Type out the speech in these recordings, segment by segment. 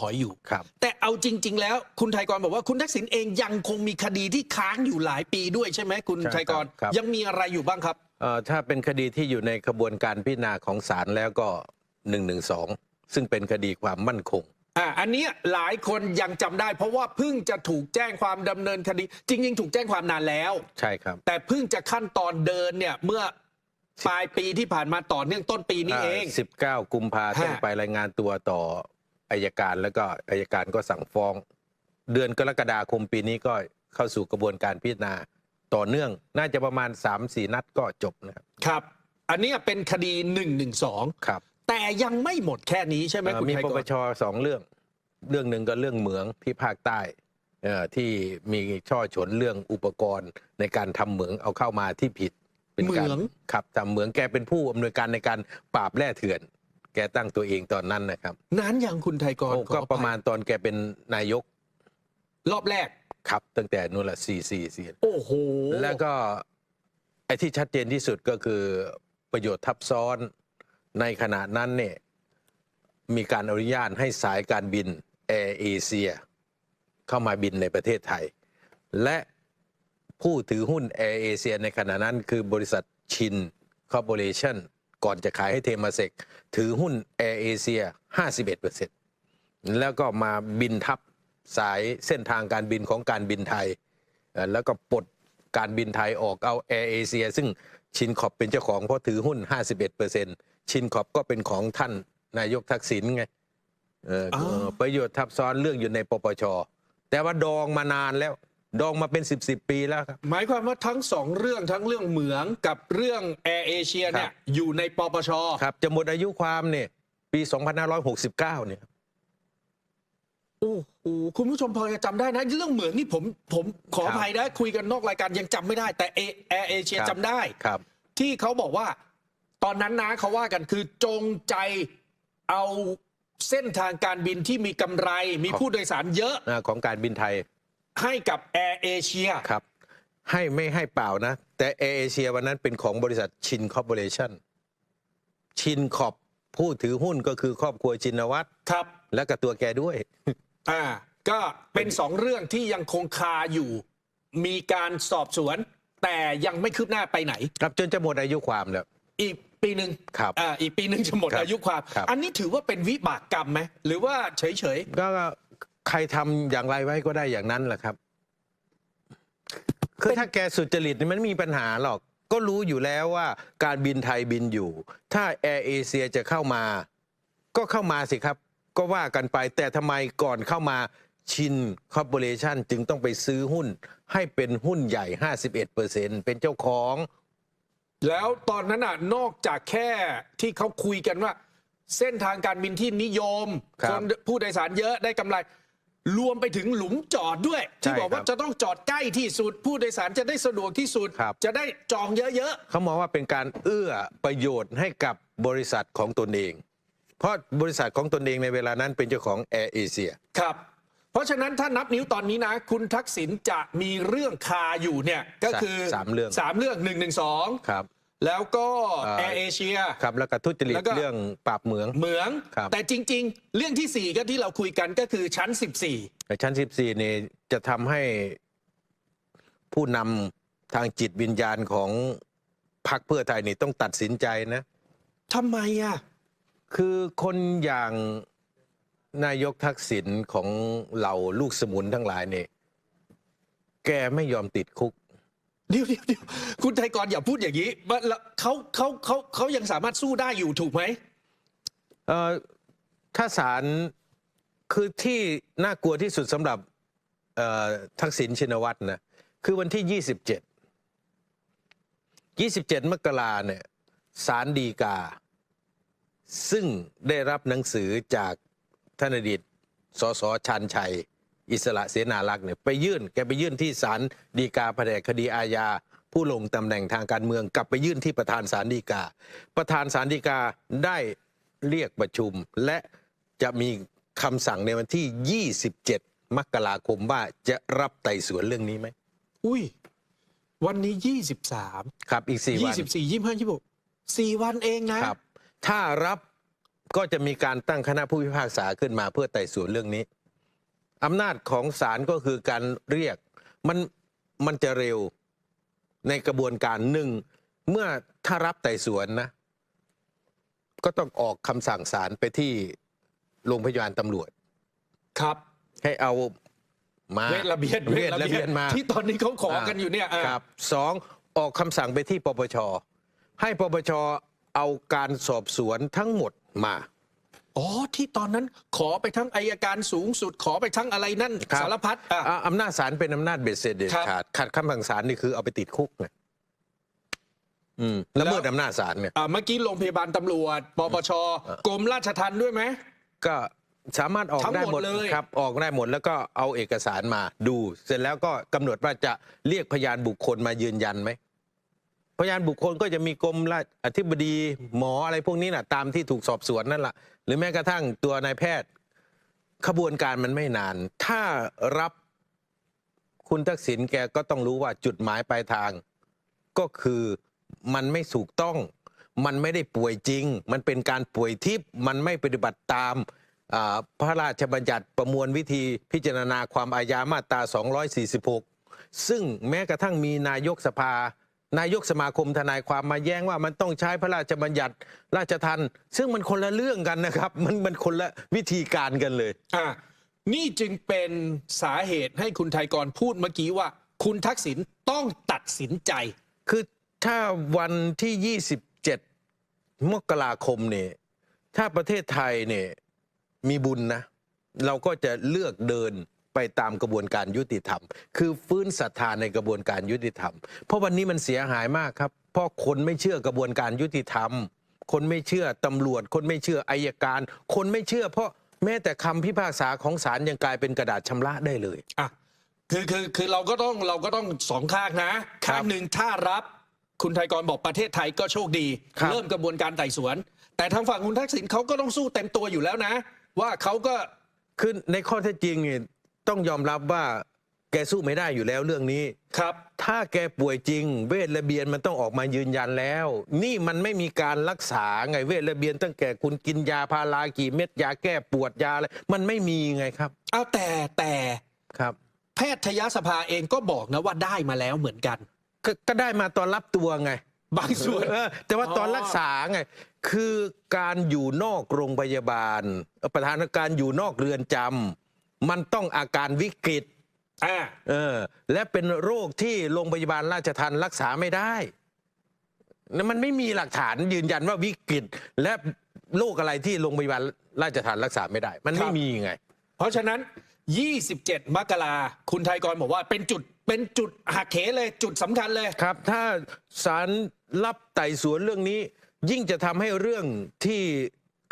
ถอยอยู่ ครับ แต่เอาจริง ๆ แล้วคุณไทยกรบอกว่าคุณทักษิณเองยังคงมีคดีที่ค้างอยู่หลายปีด้วยใช่ไหมคุณใช่ไทยกร ครับ ยังมีอะไรอยู่บ้างครับ เอ่อถ้าเป็นคดีที่อยู่ในกระบวนการพิจารณาของศาลแล้วก็1นึซึ่งเป็นคดีความมั่นคง อ่าอันเนี้ยหลายคนยังจำได้ เพราะว่าเพิ่งจะถูกแจ้งความดำเนินคดี จริง ๆ ถูกแจ้งความนานแล้ว ใช่ครับแต่เพิ่งจะขั้นตอนเดินเนี่ยเมื่อปลายปีที่ผ่านมาต่อเนื่องต้นปีนี้เองสิบเก้ากุมภาฮะต้องไปรายงานตัวต่อ อายการแล้วก็อายการก็สั่งฟ้อง เดือนกรกฎาคมปีนี้ก็เข้าสู่กระบวนการพิจารณาต่อเนื่องน่าจะประมาณ 3-4 นัดก็จบนะครับครับ อันเนี้ยเป็นคดี1นึครับ แต่ยังไม่หมดแค่นี้ใช่ไหมเอ่อคุณมีไทยปกปรชสองเรื่อง เรื่องหนึ่งก็เรื่องเหมืองที่ภาคใต้เอ่อที่มีช่อฉนเรื่องอุปกรณ์ในการทำเหมืองเอาเข้ามาที่ผิดเป็นการเหมืองครับทำเหมืองแกเป็นผู้อำนวยการในการปราบแร่เถื่อน แกตั้งตัวเองตอนนั้นนะครับนานยังคุณไทยกรโอ้ขอก็อภัยประมาณตอนแกเป็นนายกรอบแรกครับตั้งแต่นู่นละสี่สี่สี่โอ้โหแล้วก็ไอ้ที่ชัดเจนที่สุดก็คือประโยชน์ทับซ้อนในขณะนั้นเนี่ยมีการอนุญาตให้สายการบินแอร์เอเชียเข้ามาบินในประเทศไทย และผู้ถือหุ้นแอร์เอเชียในขณะนั้นคือบริษัทชินคอร์ปอเรชั่น ก่อนจะขายให้เทมาเซกถือหุ้นแอร์เอเชีย51%แล้วก็มาบินทับสายเส้นทางการบินของการบินไทยเอ่อแล้วก็ปลดการบินไทยออกเอาแอร์เอเชียซึ่งชินขอบเป็นเจ้าของเพราะถือหุ้น 51%ชินขอบก็เป็นของท่านนายกทักษิณไงเอออ๋อเออประโยชน์ทับซ้อนเรื่องอยู่ในปปชแต่ว่าดองมานานแล้ว ดองมาเป็น 10บสปีแล้วครับ หมายความว่าทั้งสองเรื่องทั้งเรื่องเหมืองกับเรื่องแอร์เอเชียเนี่ยครับอยู่ในปปชครับจะหมดอายุความเนี่ย ปี 2569 เนี่ยโอ้โหคุณผู้ชมพอจะจำได้นะ เรื่องเหมืองนี่ผมผมขออภัยนะ คุยกันนอกรายการยังจำไม่ได้ แต่แอร์เอเชียครับจำได้ครับ ที่เขาบอกว่า ตอนนั้นนะเขาว่ากันคือจงใจเอาเส้นทางการบินที่มีกำไร มีผู้โดยสารเยอะอ่าของการบินไทย ให้กับแอร์เอเชียครับ ให้ไม่ให้เปล่านะ แต่แอร์เอเชียวันนั้นเป็นของบริษัทชินคอร์ปอเรชั่นชินขอบผู้ถือหุ้นก็คือครอบครัวชินวัตรครับ และกับตัวแกด้วย อ่า ก็เป็นสองเรื่องที่ยังคงคาอยู่ มีการสอบสวน แต่ยังไม่คืบหน้าไปไหน ครับจนจะหมดอายุความแล้ว อีกปีหนึ่งครับอ่าอีกปีหนึ่งจะหมดครับอายุความ ครับ อันนี้ถือว่าเป็นวิบากกรรมไหมหรือว่าเฉยเฉยก็ ใครทำอย่างไรไว้ก็ได้อย่างนั้นแหละครับ คือถ้าแกสุจริตนี่มันไม่มีปัญหาหรอก ก็รู้อยู่แล้วว่าการบินไทยบินอยู่ ถ้าแอร์เอเชียจะเข้ามา ก็เข้ามาสิครับ ก็ว่ากันไปแต่ทำไมก่อนเข้ามาชินคอร์ปอเรชันจึงต้องไปซื้อหุ้น ให้เป็นหุ้นใหญ่ 51%เป็นเจ้าของๆแล้วตอนนั้นอะนอกจากแค่ที่เขาคุยกันว่า เส้นทางการบินที่นิยมครับคนผู้โดยสารเยอะได้กำไร รวมไปถึงหลุมจอดด้วย ที่ใช่บอกว่าครับจะต้องจอดใกล้ที่สุด ผู้โดยสารจะได้สะดวกที่สุดครับจะได้จองเยอะเขามองว่าเป็นการเอื้อประโยชน์ให้กับบริษัทของตนเอง เพราะบริษัทของตนเองในเวลานั้นเป็นเจ้าของแอร์เอเชียๆครับ เพราะฉะนั้นถ้านับนิ้วตอนนี้นะ คุณทักษิณจะมีเรื่องคาอยู่เนี่ยก็คือสามเรื่องสามเรื่องหนึ่งหนึ่งสองครับ แล้วก็เอ่อแอร์เอเชียครับแล้วก็ทุจริตแล้วก็เรื่องปราบเหมืองเหมืองครับแต่จริง ๆ เรื่องที่ 4 ก็ที่เราคุยกันก็คือชั้น 14ในชั้น 14นี่จะทำให้ผู้นำทางจิตวิญญาณของพรรคเพื่อไทยนี่ต้องตัดสินใจนะทำไมอะคือคนอย่างนายกทักษิณของเหล่าลูกสมุนทั้งหลายเนี่ยแกไม่ยอมติดคุก เดี๋ยวเดี๋ยวเดี๋ยวคุณไทยกรอย่าพูดอย่างนี้ว่าแล้วเขาเขาเขาเขายังสามารถสู้ได้อยู่ถูกไหมเอ่อถ้าศาลคือที่น่ากลัวที่สุดสำหรับเอ่อทักษิณชินวัตรนะคือวันที่ 27 27 มกราเนี่ยศาลดีกา ซึ่งได้รับหนังสือจากท่านอดีตสสชันชัย อิสระเสนารักษ์เนี่ยไปยื่น แกไปยื่นที่ศาลฎีกาแผนกคดีอาญาผู้ลงตำแหน่งทางการเมืองกลับไปยื่นที่ประธานศาลฎีกา ประธานศาลฎีกาได้เรียกประชุม และจะมีคำสั่งในวันที่ 27 มกราคมว่าจะรับไต่สวนเรื่องนี้ไหมอุ้ย วันนี้ 23 ครับอีก 4 วัน 24 25 26 4 วันเองนะครับ ถ้ารับก็จะมีการตั้งคณะผู้พิพากษาขึ้นมาเพื่อไต่สวนเรื่องนี้ อำนาจของศาลก็คือการเรียกมันมันจะเร็วในกระบวนการหนึ่งเมื่อถ้ารับไต่สวนนะ ก็ต้องออกคำสั่งศาลไปที่โรงพยาบาลตำรวจ ครับ ให้เอามาเวทระเบียนเวทระเบียนมา ที่ตอนนี้เขาขอกันอยู่เนี่ยอะครับสองออกคำสั่งไปที่ปปชให้ปปชเอาการสอบสวนทั้งหมดมา อ๋อที่ตอนนั้นขอไปทั้งอายการสูงสุดขอไปทั้งอะไรนั่นครับสารพัดอะ อ่าอำนาจศาลเป็นอำนาจเบ็ดเสร็จเด็ดครับขาดขัดคำสั่งศาลนี่คือเอาไปติดคุกไงอืมละเมิดอำนาจศาลเนี่ย อะเมื่อกี้โรงพยาบาลตำรวจปปชกรมราชทัณฑ์ด้วยไหม ก็สามารถออกทั้งได้หมดหมดเลย ครับ ออกได้หมดแล้วก็เอาเอกสารมาดู เสร็จแล้วก็กำหนดว่าจะเรียกพยานบุคคลมายืนยันไหม พยานบุคคลก็จะมีกรมราชอธิบดีหมออะไรพวกนี้น่ะตามที่ถูกสอบสวนนั่นแหละหรือแม้กระทั่งตัวนายแพทย์ขบวนการมันไม่นาน ถ้ารับคุณทักษิณแกก็ต้องรู้ว่าจุดหมายปลายทาง ก็คือมันไม่ถูกต้อง มันไม่ได้ป่วยจริง มันเป็นการป่วยทิพย์มันไม่ปฏิบัติตามพระราชบัญญัติประมวลวิธีพิจารณาความอาญามาตรา 246 ซึ่งแม้กระทั่งมีนายกสภา นายกสมาคมทนายความมาแย้งว่ามันต้องใช้พระราชบัญญัติราชทันซึ่งมันคนละเรื่องกันนะครับ มันมันคนละวิธีการกันเลย อะนี่จึงเป็นสาเหตุให้คุณไทยกรพูดเมื่อกี้ว่า คุณทักษิณต้องตัดสินใจ คือถ้าวันที่ 27 มกราคมเนี่ย ถ้าประเทศไทยเนี่ยมีบุญนะ เราก็จะเลือกเดิน ไปตามกระบวนการยุติธรรม คือฟื้นศรัทธาในกระบวนการยุติธรรม เพราะวันนี้มันเสียหายมากครับ เพราะคนไม่เชื่อกระบวนการยุติธรรม คนไม่เชื่อตำรวจ คนไม่เชื่ออายการ คนไม่เชื่อ เพราะแม้แต่คำพิพากษาของศาลยังกลายเป็นกระดาษชำระได้เลยอะคือคือคือเราก็ต้องเราก็ต้องสองข้างนะครับข้างหนึ่งถ้ารับคุณไทยกรบอกประเทศไทยก็โชคดีครับเริ่มกระบวนการไต่สวน แต่ทางฝั่งคุณทักษิณเขาก็ต้องสู้เต็มตัวอยู่แล้วนะ ว่าเขาก็คือในข้อเท็จจริงเนี่ย ต้องยอมรับว่าแกสู้ไม่ได้อยู่แล้วเรื่องนี้ครับ ถ้าแกป่วยจริง เวทระเบียนมันต้องออกมายืนยันแล้ว นี่มันไม่มีการรักษาไงเวทระเบียน ตั้งแต่คุณกินยาพารากี่เม็ดยาแก้ปวดยาอะไรมันไม่มีไงครับเอาแต่แต่ครับ แพทยสภาเองก็บอกนะว่าได้มาแล้วเหมือนกันกก็ได้มาตอนรับตัวไง บางส่วน เออแต่ว่าตอนอ๋อรักษาไง คือการอยู่นอกโรงพยาบาลประธานการอยู่นอกเรือนจำ มันต้องอาการวิกฤตอ่าเออ และเป็นโรคที่โรงพยาบาลราชทันรักษาไม่ได้นะมันไม่มีหลักฐานยืนยันว่าวิกฤต และโรคอะไรที่โรงพยาบาลราชทันรักษาไม่ได้ มันครัไม่บมีไง เพราะฉะนั้น 27 มกราคุณไทยกรบอกว่าเป็นจุดเป็นจุดหักเหเลยจุดสำคัญเลย ครับ ถ้าศาลรับไต่สวนเรื่องนี้ ยิ่งจะทำให้เรื่องที่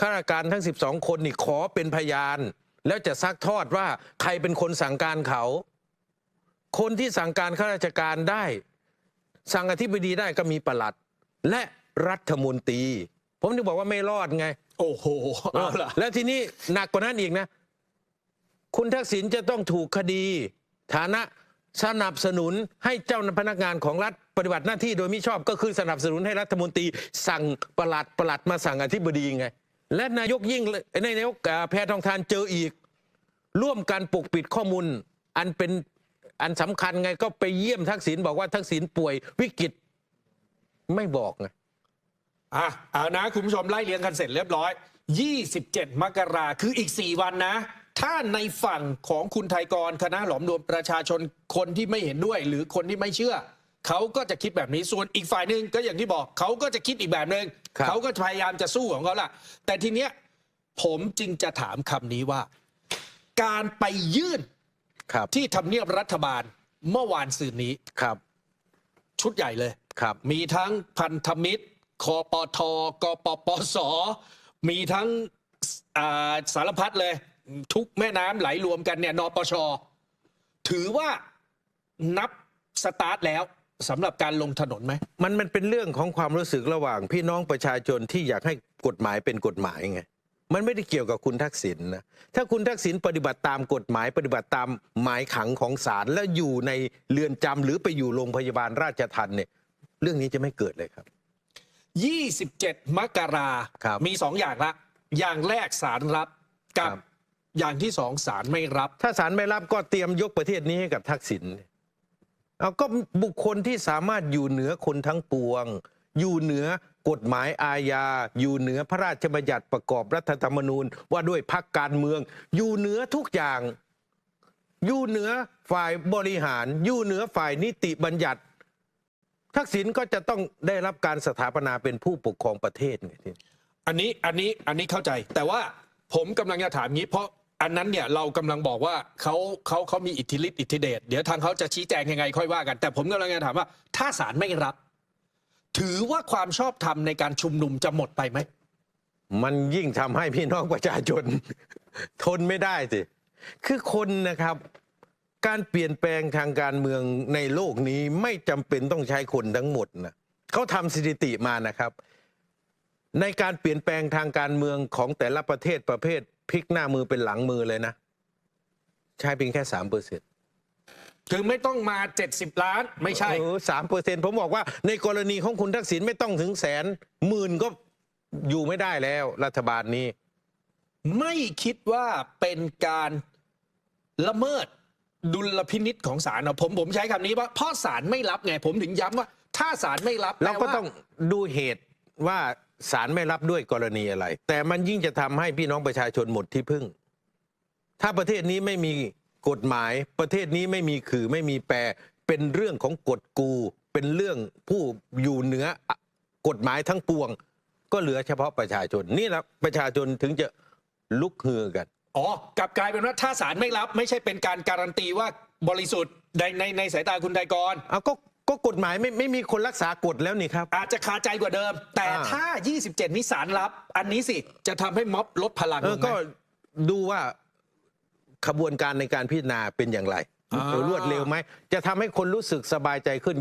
ข้าราชการทั้ง 12 คนนี่ขอเป็นพยาน แล้วจะซักทอดว่าใครเป็นคนสั่งการเขา คนที่สั่งการข้าราชการได้ สั่งอธิบดีได้ก็มีประหลัด และรัฐมนตรี ผมถึงบอกว่าไม่รอดไง โอ้โหเอาล่ะแล้วทีนี้หนักกว่านั้นอีกนะ คุณทักษิณจะต้องถูกคดี ฐานะสนับสนุนให้เจ้าพนักงานของรัฐปฏิบัติหน้าที่โดยมิชอบก็คือสนับสนุนให้รัฐมนตรี สั่งประหลัดประหลัดมาสั่งอธิบดีไง และนายกยิ่งในนายกอ่าแพทองทานเจออีก ร่วมกันปกปิดข้อมูล อันเป็นอันสำคัญไงก็ไปเยี่ยมทักษิณบอกว่าทักษิณป่วยวิกฤตไม่บอกไงอะเอานะ คุณผู้ชมไล่เรียงกันเสร็จเรียบร้อย 27 มกราคืออีก 4 วันนะ ถ้าในฝั่งของคุณไทยกรคณะหลอมรวมประชาชนคนที่ไม่เห็นด้วย หรือคนที่ไม่เชื่อ เขาก็จะคิดแบบนี้ส่วนอีกฝ่ายหนึ่งก็อย่างที่บอกเขาก็จะคิดอีกแบบหนึ่งครับเขาก็พยายามจะสู้ของเขาล่ะ แต่ทีเนี้ยผมจึงจะถามคำนี้ว่า การไปยื่นครับที่ทำเนียบรัฐบาลเมื่อวานซืนนี้ครับ ชุดใหญ่เลยครับ มีทั้งพันธมิตรคอปทกปปส มีทั้งอ่าสารพัดเลย ทุกแม่น้ำไหลรวมกันเนี่ยนปช ถือว่านับสตาร์ทแล้วสำหรับการลงถนนไหม มันมันเป็นเรื่องของความรู้สึกระหว่างพี่น้องประชาชนที่อยากให้กฎหมายเป็นกฎหมายไง มันไม่ได้เกี่ยวกับคุณทักษิณนะถ้าคุณทักษิณปฏิบัติตามกฎหมายปฏิบัติตามหมายขังของศาลแล้วอยู่ในเรือนจำหรือไปอยู่โรงพยาบาลราชทันเนี่ย เรื่องนี้จะไม่เกิดเลยครับ 27 มกราครับ มีสองอย่างละ อย่างแรกสารรับกับครับ อย่างที่สองสารไม่รับ ถ้าศาลไม่รับก็เตรียมยกประเทศนี้ให้กับทักษิณเอาก็บุคคลที่สามารถอยู่เหนือคนทั้งปวง อยู่เหนือ กฎหมายอาญาอยู่เหนือพระราชบัญญัติประกอบรัฐธรรมนูญ ว่าด้วยพักการเมือง อยู่เหนือทุกอย่าง อยู่เหนือฝ่ายบริหาร อยู่เหนือฝ่ายนิติบัญญัติ ทักษิณก็จะต้องได้รับการสถาปนาเป็นผู้ปกครองประเทศไงที่อันนี้อันนี้อันนี้เข้าใจ แต่ว่าผมกำลังจะถามงี้เพราะอันนั้นเนี่ยเรากำลังบอกว่าเขาเขาเขามีอิทธิฤทธิ์อิทธิเดชเดี๋ยวทางเขาจะชี้แจงยังไงค่อยว่ากัน แต่ผมกำลังจะถามว่าถ้าศาลไม่รับ ถือว่าความชอบธรรมในการชุมนุมจะหมดไปไหม มันยิ่งทำให้พี่น้องประชาชน ทนไม่ได้สิ คือคนนะครับ การเปลี่ยนแปลงทางการเมืองในโลกนี้ไม่จำเป็นต้องใช้คนทั้งหมดนะเขาทำสถิติมานะครับ ในการเปลี่ยนแปลงทางการเมืองของแต่ละประเทศประเภทพลิกหน้ามือเป็นหลังมือเลยนะ ใช้เพียงแค่สามเปอร์เซ็นต์ คือไม่ต้องมา 70 ล้านไม่ใช่สามเปอร์เซ็นต์ผมบอกว่าในกรณีของคุณทักษิณไม่ต้องถึงแสนหมื่นก็อยู่ไม่ได้แล้วรัฐบาลนี้ ไม่คิดว่าเป็นการละเมิดดุลพินิษของศาลนะผมผมใช้คำนี้ว่าเพราะศาลไม่รับไง ผมถึงย้ำว่า ถ้าศาลไม่รับเราก็แปลว่ต้องดูเหตุว่าศาลไม่รับด้วยกรณีอะไร แต่มันยิ่งจะทำให้พี่น้องประชาชนหมดที่พึ่ง ถ้าประเทศนี้ไม่มี กฎหมายประเทศนี้ไม่มีคือไม่มีแปรเป็นเรื่องของกฎกู เป็นเรื่องผู้อยู่เหนือกฎหมายทั้งปวง ก็เหลือเฉพาะประชาชน นี่แหละประชาชนถึงจะลุกฮือกัน อ๋อกลับกลายเป็นว่าถ้าศาลไม่รับ ไม่ใช่เป็นการการันตีว่าบริสุทธิ์ในในในสายตาคุณไทยกรเอาก็ก็กฎหมายไม่ไม่มีคนรักษากฎแล้วนี่ครับ อาจจะคาใจกว่าเดิม แต่อ่า ถ้า 27 นี้ศาลรับ อันนี้สิ จะทำให้ม็อบลดพลังเอลองไหม ก็ดูว่า ขบวนการในการพิจารณาเป็นอย่างไรอ่ารวดเร็วไหมจะทำให้คนรู้สึกสบายใจขึ้น